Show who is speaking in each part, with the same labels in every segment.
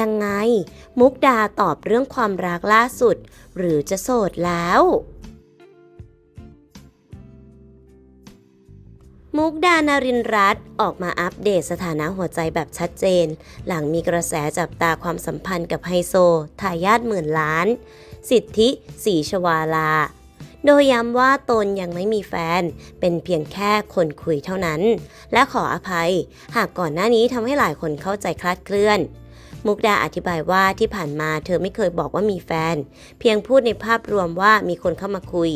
Speaker 1: ยังไง มุกดาตอบเรื่องความรักล่าสุด หรือจะโสดแล้ว มุกดานารินรัตออกมาอัปเดตสถานะหัวใจแบบชัดเจน หลังมีกระแสจับตาความสัมพันธ์กับไฮโซ ทายาทหมื่นล้าน สิทธิสีชวาลา โดยย้ำว่าตนยังไม่มีแฟน เป็นเพียงแค่คนคุยเท่านั้น และขออภัย หากก่อนหน้านี้ทำให้หลายคนเข้าใจคลาดเคลื่อน มุกดาอธิบายว่าที่ผ่านมาเธอไม่เคยบอกว่ามีแฟน เพียงพูดในภาพรวมว่ามีคนเข้ามาคุย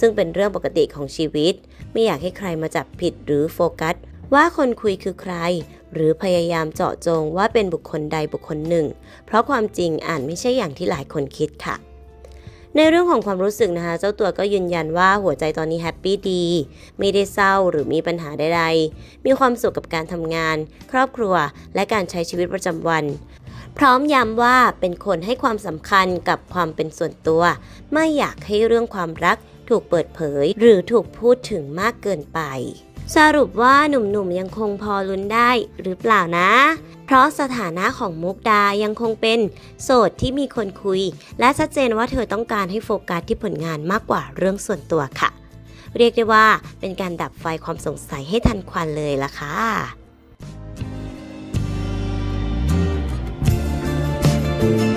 Speaker 1: ซึ่งเป็นเรื่องปกติของชีวิต ไม่อยากให้ใครมาจับผิดหรือโฟกัส ว่าคนคุยคือใคร หรือพยายามเจาะจงว่าเป็นบุคคลใดบุคคลหนึ่ง เพราะความจริงอ่านไม่ใช่อย่างที่หลายคนคิดค่ะในเรื่องของความรู้สึกนะคะ เจ้าตัวก็ยืนยันว่าหัวใจตอนนี้แฮปปี้ดี ไม่ได้เศร้าหรือมีปัญหาใดๆ มีความสุขกับการทำงาน ครอบครัว และการใช้ชีวิตประจำวัน พร้อมย้ำว่าเป็นคนให้ความสำคัญกับความเป็นส่วนตัว ไม่อยากให้เรื่องความรักถูกเปิดเผย หรือถูกพูดถึงมากเกินไป สรุปว่าหนุ่มๆยังคงพอลุ้นได้หรือเปล่านะ เพราะสถานะของมุกดายังคงเป็น โสดที่มีคนคุย และชัดเจนว่าเธอต้องการให้โฟกัสที่ผลงานมากกว่าเรื่องส่วนตัวค่ะ เรียกได้ว่าเป็นการดับไฟความสงสัยให้ทันควันเลยล่ะค่ะ Thank you.